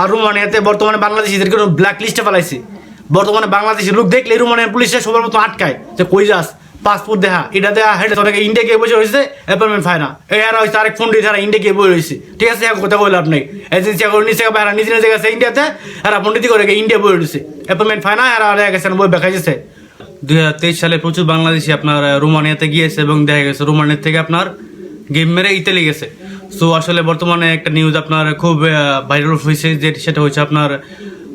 আর রোমানিয়াতে বর্তমানে বাংলাদেশিদেরকে ব্ল্যাক লিস্টে ফেলাইছে। বর্তমানে বাংলাদেশি লোক দেখলে রোমানিয়ার পুলিশে সবার মতো আটকায় যে কই যাস পাসপোর্ট দেখা এটা দেয়া হেঁটে অনেকে ইন্ডিয়া গিয়ে বসে রয়েছে অ্যাপয়েন্টমেন্ট ফাই না। হয়েছে আরেক ফোন দিয়ে তারা ইন্ডিয়া গিয়ে বসে রয়েছে। ঠিক আছে এখন কথা বলে লাভ নেই এজেন্সি এখন নিচে এরা নিজে নিজে গেছে ইন্ডিয়াতে এরা পন্ডিতি করে ইন্ডিয়া বসে রয়েছে। অ্যাপয়েন্টমেন্ট ফাই না, এরা আরে গেছে বই দেখা যাচ্ছে দুই হাজার তেইশ সালে প্রচুর বাংলাদেশি আপনার রোমানিয়াতে গিয়েছে এবং দেখা গেছে রোমানিয়া থেকে আপনার গেম মেরে ইতালি গেছে। সো আসলে বর্তমানে একটা নিউজ আপনার খুব ভাইরাল হয়েছে, যে সেটা হচ্ছে আপনার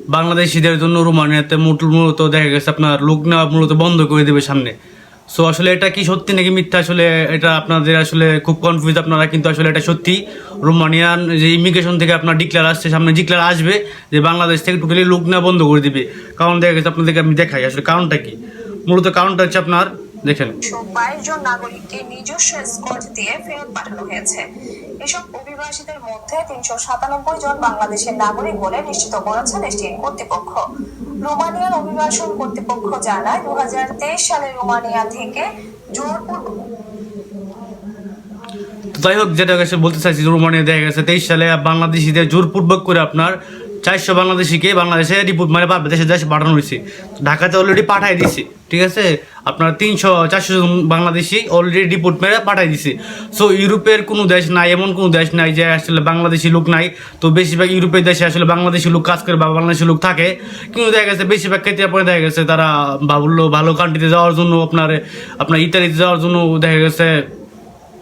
বাংলাদেশিদের জন্য রোমানিয়াতে মূল- মূলত দেখা গেছে আপনার লোক নেওয়া মূলত বন্ধ করে দেবে সামনে। সো আসলে এটা কি সত্যি নাকি মিথ্যা? আসলে এটা আপনাদের আসলে খুব কনফিউজ আপনারা, কিন্তু আসলে এটা সত্যি। রোমানিয়ান যে ইমিগ্রেশন থেকে আপনার ডিক্লার আসছে, সামনে ডিক্লার আসবে যে বাংলাদেশ থেকে টোটালি লোক নেওয়া বন্ধ করে দিবে। কারণ দেখা গেছে আপনাদেরকে আমি দেখাই, আসলে কারণটা কি? মূলত কারণটা হচ্ছে আপনার দেখেন বাইশ জন নাগরিককে নিজস্ব স্কট দিয়ে ফেরত পাঠানো হয়েছে। এসব অভিবাসীদের মধ্যে তিনশো সাতানব্বই জন বাংলাদেশের নাগরিক বলে নিশ্চিত করেছে দেশটির কর্তৃপক্ষ। রোমানিয়ার অভিবাসন কর্তৃপক্ষ জানায় দু হাজার তেইশ সালে রোমানিয়া থেকে যাই হোক যেটা বলতে চাইছি রোমানিয়া দেখা গেছে তেইশ সালে বাংলাদেশিদের জোরপূর্বক করে আপনার চারশো বাংলাদেশিকে বাংলাদেশে রিপোর্ট মানে দেশে দেশে পাঠানো হয়েছে। ঢাকাতে অলরেডি পাঠাই দিছে, ঠিক আছে? আপনার তিনশো, চারশো জন বাংলাদেশি অলরেডি রিপোর্ট মেরে পাঠাই দিছে। সো ইউরোপের কোনো দেশ নাই, এমন কোনো দেশ নাই যে আসলে বাংলাদেশি লোক নাই। তো বেশিরভাগ ইউরোপের দেশে আসলে বাংলাদেশি লোক কাজ করে বা বাংলাদেশি লোক থাকে। কিন্তু দেখা গেছে বেশিরভাগ ক্ষেত্রে আপনার দেখা গেছে তারা ভাবলো ভালো কান্ট্রিতে যাওয়ার জন্য আপনার আপনার ইতালিতে যাওয়ার জন্য দেখা গেছে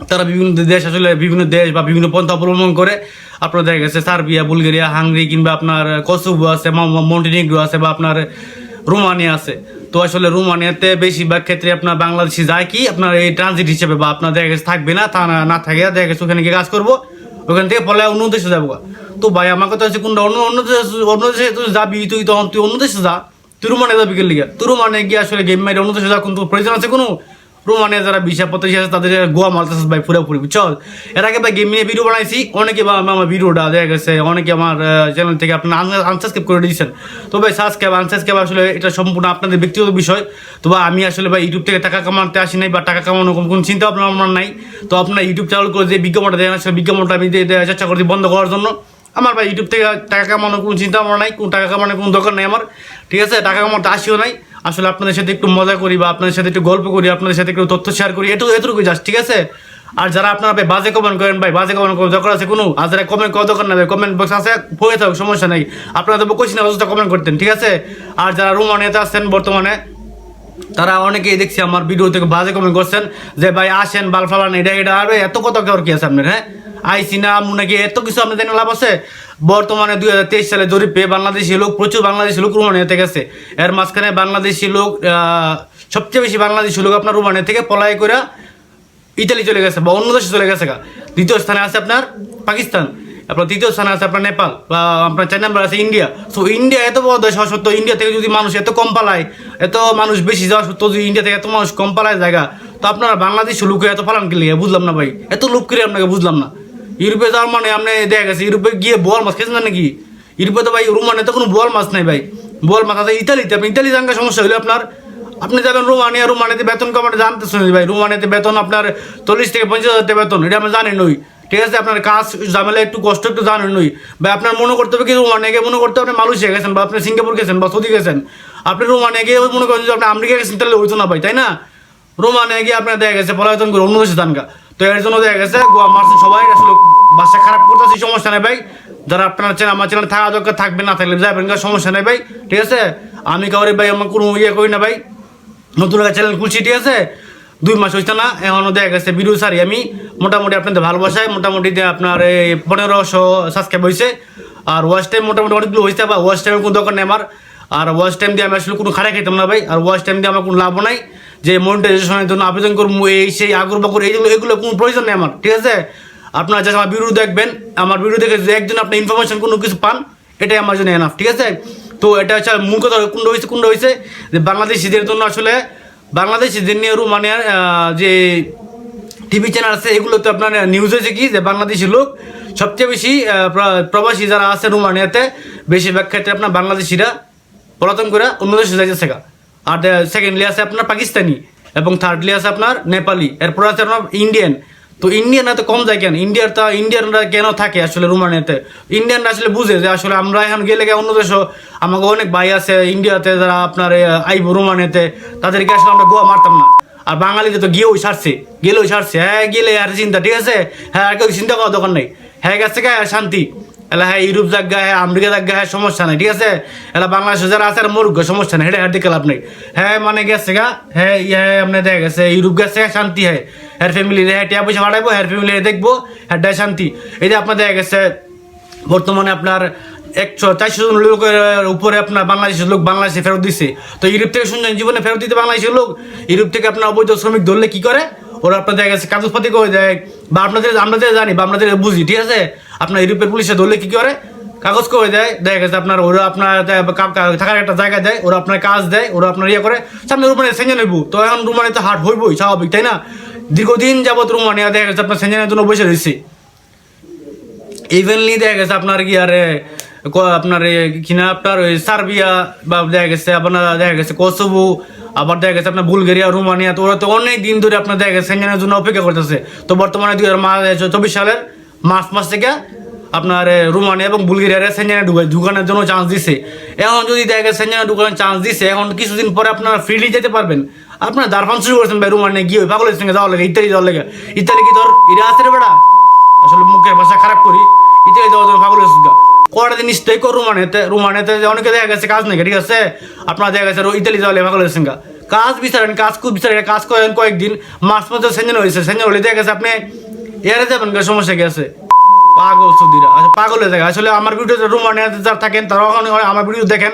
তারা বিভিন্ন দেশ আসলে বিভিন্ন দেশ বা বিভিন্ন পন্থা অবলম্বন করে। আপনার দেখা গেছে সার্বিয়া, বুলগেরিয়া, হাঙ্গরি কিংবা আপনার কসোভো আছে মন্টিনিগ্রো আছে বা আপনার রোমানিয়া আছে। তো আসলে রোমানিয়াতে বেশিরভাগ ক্ষেত্রে আপনার বাংলাদেশি যায় কি? আপনার এই ট্রানজিট হিসেবে বা আপনার দেখা গেছে থাকবে না তা না- থাকে দেখা গেছে ওখানে গিয়ে কাজ করব। ওখান থেকে পরে অন্য দেশে যাব তো ভাই, আমার কথা হচ্ছে কোনটা? অন্য অন্য দেশে অন্য দেশে তুই যাবি, তুই তখন তুই অন্য দেশে যা। তুই রোমানিয়া যাবি লিগা তুই রোমানিয়া গিয়ে আসলে গেম মারি অন্য দেশে যা কিন্তু প্রয়োজন আছে কোনো? রোমানিয়া যারা বিশা পঁচাশি আছে, তাদের গোয়া মারতেছে ভাই পুরোপুরি চল এর আগে ভাই গেম নিয়ে ভিডিও বানাইছি, অনেকে বা আমার ভিডিওটা দেখা গেছে, অনেকে আমার চ্যানেল থেকে আপনার আনসাবস্ক্রাইব করে দিয়েছেন। তো ভাই সাবস্ক্রাইব আনসাবস্ক্রাইব আসলে এটা সম্পূর্ণ আপনাদের ব্যক্তিগত বিষয়। তো ভাই আমি আসলে ভাই ইউটিউব থেকে টাকা কামাতে আসি নাই বা টাকা কামানোর কোনো কোনো চিন্তা ভাবনা আমার নাই। তো আপনার ইউটিউব চ্যানেল করে যে বিজ্ঞাপনটা দেন, আসলে বিজ্ঞাপনটা আমি চেষ্টা করছি বন্ধ করার জন্য। আমার ভাই ইউটিউব থেকে টাকা কামানোর কোনো চিন্তা ভাবনা নাই, কোনো টাকা কামানোর কোনো দরকার নেই আমার, ঠিক আছে? টাকা কামাতে আসিও নাই। আসলে আপনাদের সাথে একটু মজা করি বা আপনাদের সাথে একটু গল্প করি, আপনাদের সাথে একটু তথ্য শেয়ার করি এটুকু এতটুকু জাস্ট ঠিক আছে? আর যারা আপনারা ভাই বাজে কমেন্ট করেন ভাই, বাজে কমেন্ট করার দরকার আছে কোনো? আর যারা কমেন্ট করার দরকার না ভাই কমেন্ট বক্স আছে, হয়ে থাকুক, সমস্যা নেই। আপনারা তো কোশ্চিন অবস্থা কমেন্ট করতেন, ঠিক আছে? আর যারা রোমানিয়াতে আসছেন বর্তমানে, তারা অনেকেই দেখছি আমার ভিডিও থেকে বাজে কমেন্ট করছেন যে, ভাই আসেন বাল ফালান এটা এটা। আর, এত কত কেউ কি আছে আপনার হ্যাঁ? আইসি না নাকি এত কিছু জানা লাভ আছে? বর্তমানে দুই হাজার তেইশ সালে জরিপে বাংলাদেশি লোক, প্রচুর বাংলাদেশি লোক রোমানিয়াতে গেছে। এর মাঝখানে বাংলাদেশি লোক সবচেয়ে বেশি বাংলাদেশি লোক আপনার রোমানিয়া থেকে পলাই করে ইতালি চলে গেছে বা অন্য দেশে চলে গেছে দ্বিতীয় স্থানে আছে আপনার পাকিস্তান আপনার তৃতীয় স্থানে আছে আপনার নেপাল, বা আপনার চার নাম্বার আছে ইন্ডিয়া। সো ইন্ডিয়া এত বড় দেশ হওয়া সত্ত্বেও ইন্ডিয়া থেকে যদি মানুষ এত কম পালায়, এত মানুষ বেশি যাওয়া সত্ত্বেও যদি ইন্ডিয়া থেকে এত মানুষ কম পালায় জায়গা, তো আপনারা বাংলাদেশি লোকে এত পালান কি বুঝলাম না ভাই, এত লোক করে আপনাকে বুঝলাম না। ইউরোপে যাওয়ার মানে আপনি দেখা গেছে, ইউরোপে গিয়ে বোয়াল মাছ খেয়েছেন নাকি? ইউরোপে তো ভাই রোমানে তো কোনো বোয়াল মাছ নাই ভাই। বোয়াল মাছ আছে ইতালিতে। আপনি ইতালি জানকা সমস্যা হলে আপনার। আপনি যাবেন রোমানিয়া, রোমানিয়াতে বেতন জানতে শুনি ভাই। রোমানিয়াতে বেতন আপনার চল্লিশ থেকে পঞ্চাশ হাজার টাকা বেতন, এটা আপনি জানেন নই। ঠিক আছে, আপনার কাজ ঝামেলা একটু কষ্ট, একটু জানেন নই। ভাই, আপনার মনে করতে হবে কি রোমানিয়া গিয়ে, মনে করতে আপনি মালয়েশিয়া গেছেন বা আপনি সিঙ্গাপুর গেছেন বা সৌদি গেছেন। আপনি রোমানিয়া গিয়ে মনে করেন যে আপনি আমেরিকা গেছেন, তাহলে হইতো না ভাই, তাই না? রোমানিয়া গিয়ে আপনার দেখা গেছে পলায়তন করে অন্য দেশে দানকা তো এর জন্য দেখা গেছে, গোয়া মারছে সবাই আসলে বাসা খারাপ করতেছে সমস্যা নেই ভাই। যারা আপনার চ্যানেল আমার চ্যানেল থাকা দরকার থাকবে না, থাকলে যাবেন সমস্যা নেই ভাই, ঠিক আছে? আমি কাউরে ভাই আমার কোনো ইয়ে করি না ভাই। নতুন একটা চ্যানেল খুলছি, ঠিক আছে? দুই মাস হইছে না এখনও দেখা গেছে ভিডিও সারি আমি। মোটামুটি আপনাদের ভালোবাসায়, মোটামুটি আপনার এই পনেরোশো সাবস্ক্রাইব হয়েছে আর ওয়াচ টাইম মোটামুটি অনেকগুলো হয়েছে বা ওয়াচ টাইমের কোনো দরকার নেই আমার। আর ওয়াচ টাইম দিয়ে আমি আসলে কোনো খারাপ খাইতাম না ভাই, আর ওয়াচ টাইম দিয়ে আমার কোনো লাভ নাই। যে মনিটাইজেশনের জন্য আবেদন করব এই সেই আগর বাকর এইগুলো এগুলো কোনো প্রয়োজন নেই আমার ঠিক আছে? আপনারা যারা আমার ভিডিও দেখবেন আমার ভিডিও দেখে যদি একজন আপনি ইনফরমেশন কোনো কিছু পান এটাই আমার জন্য এনাফ ঠিক আছে? তো এটা হচ্ছে মূল কথা কোনটা হয়েছে কোনটা হয়েছে? যে বাংলাদেশিদের জন্য আসলে বাংলাদেশিদের নিয়ে আহ, যে টিভি চ্যানেল আছে এগুলোতে আপনার নিউজ হয়েছে কি? যে বাংলাদেশি লোক সবচেয়ে বেশি প্রবাসী যারা আছে রোমানিয়াতে বেশিরভাগ ক্ষেত্রে আপনার বাংলাদেশিরা পলাতন করে অন্য দেশে যাইতেছে। আর সেকেন্ডলি আছে আপনার পাকিস্তানি এবং থার্ডলি আছে আপনার নেপালি। এরপর আছে আপনার ইন্ডিয়ান তো ইন্ডিয়ান তো কম যায় কেন? ইন্ডিয়ার তা ইন্ডিয়ানরা কেন থাকে আসলে রোমানিয়াতে? ইন্ডিয়ানরা আসলে বুঝে যে আসলে আমরা এখন গেলে অন্য দেশও আমাকে অনেক ভাই আছে ইন্ডিয়াতে যারা আপনার আইব রোমানিয়াতে, তাদেরকে আসলে আমরা গোয়া মারতাম না। আর বাঙালিতে তো গিয়েও ছাড়ছে, গেলেও ছাড়ছে। হ্যাঁ গেলে আর চিন্তা, ঠিক আছে? হ্যাঁ আর কেউ চিন্তা করার দোকান নেই। হ্যাঁ গেছে শান্তি। এলা হ্যাঁ ইউরোপ জায়গা হ্যাঁ আমেরিকা জায়গা হ্যাঁ সমস্যা নাই, ঠিক আছে? এলা বাংলাদেশে যারা আছে আর মরুক, সমস্যা নেই হেঁটে হেঁটে লাভ নেই। হ্যাঁ মানে গেছে গা হ্যাঁ ইয়ে আপনি দেখা গেছে, ইউরোপ গেছে শান্তি হ্যাঁ। হ্যাঁ ফ্যামিলি হ্যাঁ টিয়া পয়সা বাড়াইবো হ্যাঁ ফ্যামিলি দেখব হ্যাঁ শান্তি। এই যে আপনার দেখা গেছে, বর্তমানে আপনার একশো চারশো জন লোকের উপরে আপনার বাংলাদেশের লোক বাংলাদেশে ফেরত দিচ্ছে তো ইউরোপ থেকে শুনছেন, জীবনে ফেরত দিতে বাংলাদেশের লোক, ইউরোপ থেকে আপনার অবৈধ শ্রমিক ধরলে কি করে? ওরা আপনার দেখা গেছে কাগজপাতি করে দেয়? বা আপনাদের, আমরা যেটা জানি, বা যেটা বুঝি, ঠিক আছে? আপনার ইউরোপের পুলিশে ধরলে কি করে? কাগজ করে দেয়। দেখা গেছে আপনার, ওরা আপনার থাকার একটা জায়গা দেয়, ওরা আপনার কাজ দেয়, ওরা আপনার ইয়ে করে। সামনে রুমানে সেঞ্জে নেব। তো এখন রুমানে তো হাট হইবই, স্বাভাবিক, তাই না? দীর্ঘদিন যাবৎ রুমানিয়া দেখা গেছে আপনার সেঞ্জেনের জন্য বসে রয়েছে। ইভেনলি দেখা গেছে আপনার কি আরে আপনার কিনা আপনার ওই সার্বিয়া, বা দেখা গেছে আপনার, দেখা গেছে কোসোভো, আবার দেখা গেছে আপনার বুলগেরিয়া, রোমানিয়া, তো ওরা তো অনেক দিন ধরে আপনার দেখা গেছে সেঞ্জনের জন্য অপেক্ষা করতেছে। তো বর্তমানে দুই হাজার চব্বিশ সালের মার্চ মাস থেকে আপনার রোমানিয়া এবং বুলগেরিয়ার সেঞ্জনে ঢুকে ঢুকানোর জন্য চান্স দিছে। এখন যদি দেখে সেঞ্জনে ঢুকানোর চান্স দিছে, এখন কিছুদিন পরে আপনারা ফ্রিলি যেতে পারবেন। আপনার দারফান শুরু করেছেন ভাই রোমানিয়া, গিয়ে পাগলের সঙ্গে যাওয়ার লেগে ইত্যাদি যাওয়ার লেগে। ইত্যাদি কি ধর ইরা আছে রে বেটা? আসলে মুখের ভাষা খারাপ করি। ইত্যাদি যাওয়া যাবে পাগল হয়েছে কটা দিন স্টে কর রুমানেতে রুমানেতে অনেকে দেখা গেছে, কাজ নেই, ঠিক আছে? আপনার দেখা গেছে ইতালি যাওয়ালে পাগল হয়েছে কাজ বিচারেন, কাজ খুব বিচারেন, কাজ করেন কয়েকদিন। মাস মধ্যে সেঞ্জন হয়েছে, সেঞ্জন হলে দেখা গেছে আপনি এয়ারে যাবেন গা, সমস্যা গেছে পাগল সুদিরা। আচ্ছা পাগল হয়ে যায় আসলে আমার ভিডিওতে রুমানিয়াতে যারা থাকেন তারা ওখানে আমার ভিডিও দেখেন।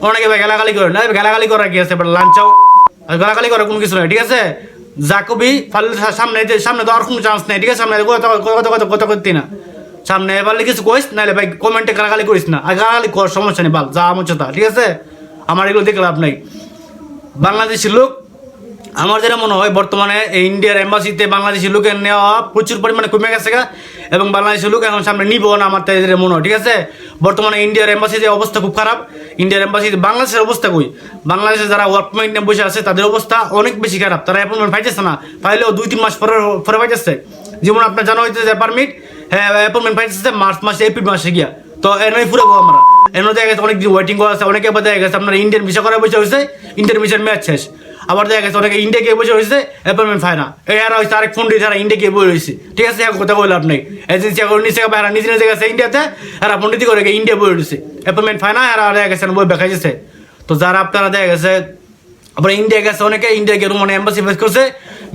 অনেকে ভাই গালাগালি করেন না গালাগালি করা কি আছে? লাঞ্চাও। আর গালাগালি করার কোনো কিছু নাই ঠিক আছে? জাকবি ফাল সামনে যে- সামনে তো আর কোনো চান্স নেই ঠিক আছে? সামনে কথা কথা কথা কথা করতে না। সামনে এবার কিছু কইস নাহলে ভাই কমেন্টে গালাগালি করিস না। আর গালাগালি কর সমস্যা নেই বাল যা আমার ঠিক আছে? আমার এগুলো দেখে লাভ নাই। বাংলাদেশের লোক আমার যেটা মনে হয়, বর্তমানে ইন্ডিয়ার এম্বাসিতে বাংলাদেশি লোকের নেওয়া প্রচুর পরিমাণে কমে গেছে গা, এবং বাংলাদেশের লোক এখন সামনে নিব না আমার তাই যেটা মনে হয়, ঠিক আছে? বর্তমানে ইন্ডিয়ার এম্বাসি যে অবস্থা খুব খারাপ। ইন্ডিয়ার এম্বাসি বাংলাদেশের অবস্থা কই? বাংলাদেশে যারা ওয়ার্ক পয়েন্ট নিয়ে বসে আছে, তাদের অবস্থা অনেক বেশি খারাপ। তারা অ্যাপয়েন্টমেন্ট পাইতেছে না। পাইলেও দুই, তিন মাস পরে পরে পাইতেছে। যেমন আপনার জানা হইতেছে পারমিট হ্যাঁ অ্যাপয়েন্টমেন্ট পাইতেছে মার্চ মাসে, এপ্রিল মাসে গিয়া। তো এনই পুরো আমরা। এনে দেখা গেছে অনেক ওয়েটিং করা আছে, অনেকে দেখা গেছে আপনার ইন্ডিয়ান ভিসা করা বসে হয়েছে ইন্ডিয়ান ভিসার ম্যাচ শেষ। আবার দেখা গেছে, অনেকে ইন্ডিয়া গিয়ে বসে হয়েছে অ্যাপয়েন্টমেন্ট পায় না এই আর হয়েছে আরেক ফোন দিয়ে ইন্ডিয়া গিয়ে বই রয়েছে। ঠিক আছে এক কথা বললাম নেই। এজেন্সি এখন নিচে এরা নিজে নিজে গেছে ইন্ডিয়াতে এরা পন্ডিতি করে ইন্ডিয়া বই রয়েছে। অ্যাপয়েন্টমেন্ট পায় না এরা দেখা গেছে, বই দেখা যাচ্ছে তো যারা আপনারা দেখা গেছে, আবার ইন্ডিয়া গেছে, অনেকে ইন্ডিয়া গিয়ে রুমানে এম্বাসি ফেস করছে,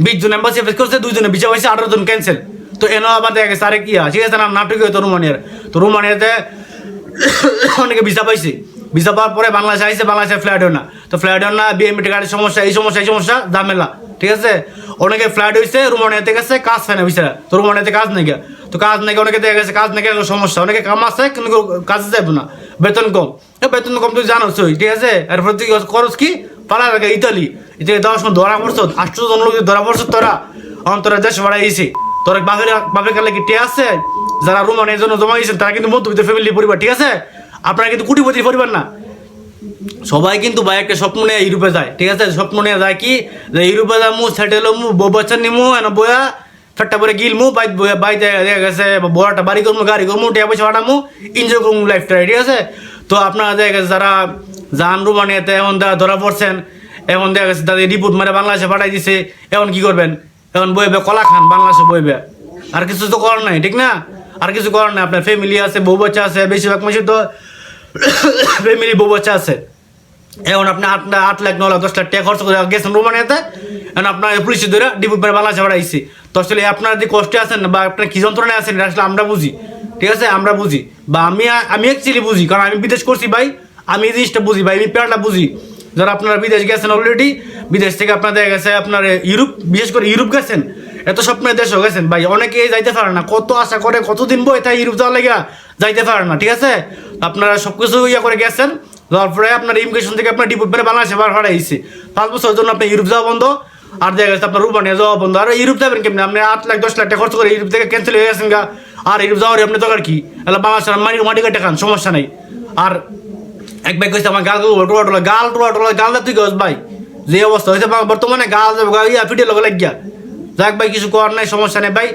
বিশ জন এম্বাসি ফেস করছে দুইজনে ভিসা হয়েছে, আঠারো জন ক্যান্সেল তো এনে আবার দেখা গেছে, আরেক ইয়া, ঠিক আছে না নাটক হতো রুমানিয়ার তো রুমানিয়াতে অনেকে ভিসা পাইছে। ভিসা পাওয়ার পরে বাংলাদেশে আইসে বাংলাদেশে ফ্লাইট হয় না। তো ফ্লাইট হয় না বিএমটি গাড়ির সমস্যা এই সমস্যা এই সমস্যা ঝামেলা ঠিক আছে? অনেকে ফ্লাইট হয়েছে রুমানিয়াতে গেছে কাজ পায় না ভিসা তো রুমানিয়াতে কাজ নেই। তো কাজ নেই অনেকে দেখা গেছে কাজ গিয়া, সমস্যা। অনেকে কাম আছে কিন্তু কাজে যাবে না। বেতন কম। বেতন কম তুই তুই ঠিক আছে? এরপর তুই খরচ কি? পালা লাগে ইতালি। ইতালি দশ জন ধরা পড়ছ আটশো জন লোক ধরা পড়ছ তোরা। অন্তরে দেশ বাড়াইছি তোর বাপের বাপের কালে কি টে আছে? যারা রুমানের জন্য জমা দিয়েছেন তারা কিন্তু মধ্যবিত্ত ফ্যামিলি পরিবার ঠিক আছে? আপনারা কিন্তু কোটিপতি পরিবার না। সবাই কিন্তু ভাই একটা স্বপ্ন নিয়ে ইউরোপে যায়, ঠিক আছে? স্বপ্ন নিয়ে যায় কি? যে ইউরোপে যামু সেটেল হমু, বউ বাচ্চা নিমু, এনে বয়া ফেটটা করে গিলমু, বাইত বয়া বাইতে দেখা গেছে বড়টা বাড়ি করমু, গাড়ি করমু, টিয়া পয়সা পাঠামু এনজয় করমু লাইফটা ঠিক আছে? তো আপনারা দেখা গেছে যারা জান রুমানিয়াতে, এখন দা- ধরা পড়ছেন, এখন দেখা গেছে তাদের রিপোর্ট মারে বাংলাদেশে পাঠাই দিছে, এখন কি করবেন? এখন বইবে কলা খান, বাংলাদেশে বইবে আর কিছু তো করার নাই, ঠিক না? আর কিছু করার নাই, আপনার ফ্যামিলি আছে, বউ বাচ্চা আছে, বেশিরভাগ মানুষের তো ফ্যামিলি বউ বাচ্চা আছে। এখন আপনি আট লাখ আট লাখ, ন লাখ, দশ লাখ টাকা খরচ করে গেছেন রোমানিয়াতে, এখন আপনার পুলিশে ধরে ডিপুট করে বাংলাদেশে বাড়াইছি তো আসলে আপনারা যে কষ্টে আছেন বা আপনার কি যন্ত্রণায় আছেন, এটা আসলে আমরা বুঝি। ঠিক আছে? আমরা বুঝি। বা আমি আমি অ্যাকচুয়ালি বুঝি, কারণ আমি বিদেশ করছি ভাই। আমি এই জিনিসটা বুঝি ভাই, আমি প্যারটা বুঝি। যারা আপনারা বিদেশ গেছেন অলরেডি বিদেশ থেকে আপনার দেখা গেছে আপনার ইউরোপ, বিশেষ করে ইউরোপ গেছেন, এত স্বপ্নের দেশও গেছেন ভাই, অনেকে যাইতে পারে না। কত আশা করে কতদিন বই তাই ইউরোপ যাওয়ার লেগে যাইতে পারে না, ঠিক আছে? আপনারা সব কিছু ইয়ে করে গেছেন তারপরে আপনার ইমিগ্রেশন থেকে আপনার ডিপুট মেরে বাংলাদেশে বার হারাইছে পাঁচ বছরের জন্য আপনার ইউরোপ যাওয়া বন্ধ, আর দেখা গেছে আপনার রুমানিয়া যাওয়া বন্ধ। আর ইউরোপ যাবেন কেমনি? আপনি আট লাখ, দশ লাখ টাকা খরচ করে ইউরোপ থেকে ক্যান্সেল হয়ে গেছেন গা। আর ইউরোপ যাওয়ার আপনি দরকার কি? এলা বাংলাদেশের মাটি মাটি কাটে খান, সমস্যা নেই। আর এক ভাই কইছে আমার গাল টোলা টোলা, গাল টোলা টোলা, গাল তুই গছ ভাই? যে অবস্থা হয়েছে বর্তমানে গাল ইয়া ফিটে লগে লাগিয়া। যাক ভাই, কিছু করার নাই, সমস্যা নেই ভাই।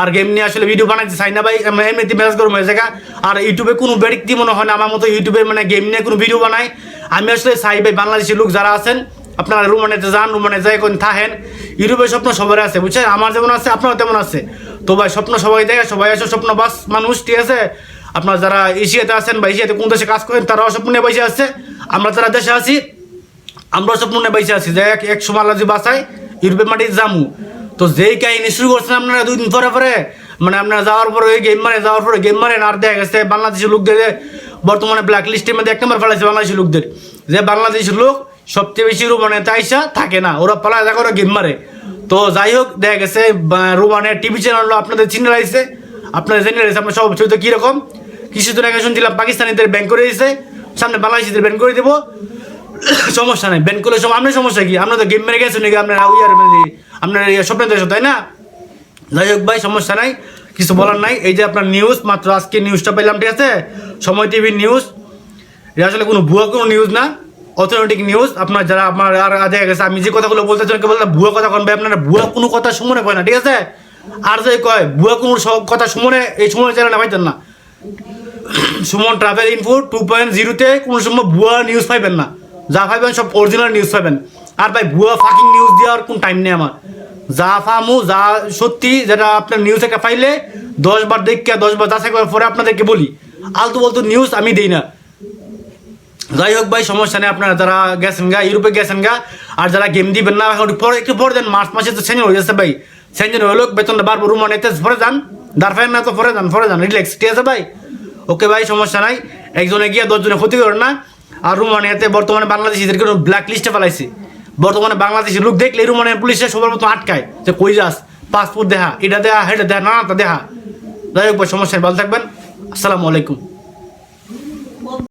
আর গেম নিয়ে আসলে ভিডিও বানাইতে চাই না ভাই এমনিতে মেসেজ করব হয়ে জায়গা। আর ইউটিউবে কোনো ব্যক্তি মনে হয় না, আমার মতো ইউটিউবে মানে গেম নিয়ে কোনো ভিডিও বানাই আমি আসলে চাই ভাই বাংলাদেশি লোক যারা আছেন, আপনারা রুমানেতে যান রুমানে যাই, কোন থাকেন। ইউটিউবের স্বপ্ন সবার আছে, বুঝছেন? আমার যেমন আছে, আপনারও তেমন আছে। তো ভাই, স্বপ্ন সবাই দেখে, সবাই আছে স্বপ্ন বাস, মানুষ, ঠিক আছে? আপনার যারা এশিয়াতে আছেন বা এশিয়াতে কোন দেশে কাজ করেন, তারাও স্বপ্ন নিয়ে বসে আছে। আমরা যারা দেশে আছি আমরা স্বপ্ন নিয়ে বসে আছি। যে এক এক সময় আল্লাহ বাসায় ইউরোপের মাটি জামু তো যেই কাহিনী শুরু করছেন আপনারা দুই দিন পরে পরে মানে আপনারা যাওয়ার পরে ওই গেম মারে, যাওয়ার পরে গেম মারেন আর দেখা গেছে বাংলাদেশের লোকদের বর্তমানে ব্ল্যাক লিস্টের মধ্যে এক নম্বর ফেলাইছে বাংলাদেশের লোকদের। যে বাংলাদেশের লোক সবচেয়ে বেশি রুমানে তাইসা থাকে না, ওরা পালা দেখা ওরা গেম মারে। তো যাই হোক, দেখা গেছে রুমানের টিভি চ্যানেল আপনাদের চিনে রাখছে আপনাদের জেনে রাখছে আপনার সব ছবি তো কীরকম? কিছুদিন আগে শুনছিলাম পাকিস্তানিদের ব্যান করে দিয়েছে সামনে বাংলাদেশিদের ব্যান করে দেবো। সমস্যা নাই ব্যান করলে সব আপনার সমস্যা কি? আপনার তো গেম মেরে গেছেন নাকি? আপনার উইয়ার আপনার স্বপ্ন দেশ, তাই না? যাই হোক ভাই, সমস্যা নাই, কিছু বলার নাই। এই যে আপনার নিউজ মাত্র আজকে নিউজটা পেলাম ঠিক আছে? সময় টিভির নিউজ এটা আসলে কোনো ভুয়া কোনো নিউজ না অথেন্টিক নিউজ আপনার যারা আমার আর দেখা গেছে, আমি যে কথাগুলো বলতে চাই বলতে ভুয়া কথা কন ভাই, আপনারা ভুয়া কোনো কথা শুমনে কয় না, ঠিক আছে? আর যে কয়, ভুয়া কোনো সব কথা শুমনে এই সময় চ্যানেলে পাইতেন না। Suman travel info two point জিরোতে কোনো সময় ভুয়া নিউজ পাইবেন না। যা পাইবেন সব অরিজিনাল নিউজ পাইবেন। আর ভাই ভুয়া ফাকিং নিউজ দেওয়ার কোন টাইম নেই আমার। যা ফামু, যা সত্যি যেটা আপনার নিউজ একটা বার দেখে দশ বার যাচাই করার পরে আপনাদেরকে বলি, আলতু বলতু নিউজ আমি দিই না। যাই হোক ভাই, সমস্যা নেই আপনারা, যারা গেছেন গা, ইউরোপে গেছেন গা, আর যারা গেম দিবেন না এখন পরে, একটু পরে দেন, মার্চ মাসে তো সেঞ্জন হয়ে যাচ্ছে ভাই। সেঞ্জন হলো বেতনটা বারবার রুম অনেকতে পরে যান। দাঁড় না তো, পরে যান পরে যান রিল্যাক্স ঠিক আছে ভাই? ওকে ভাই, সমস্যা নাই। একজনে গিয়ে দশজনে ক্ষতি করেন না। আর রুমানিয়াতে বর্তমানে বাংলাদেশিদের কোনো ব্ল্যাক লিস্টে ফেলাইছে। বর্তমানে বাংলাদেশের লোক দেখলে রুমানিয়ার পুলিশে সবার মতো আটকায় যে কই যাস? পাসপোর্ট দেহা, এটা দেহা, হেটা না নানাটা দেহা। যাই হোক সমস্যায় সমস্যা ভালো থাকবেন। আসসালামু আলাইকুম।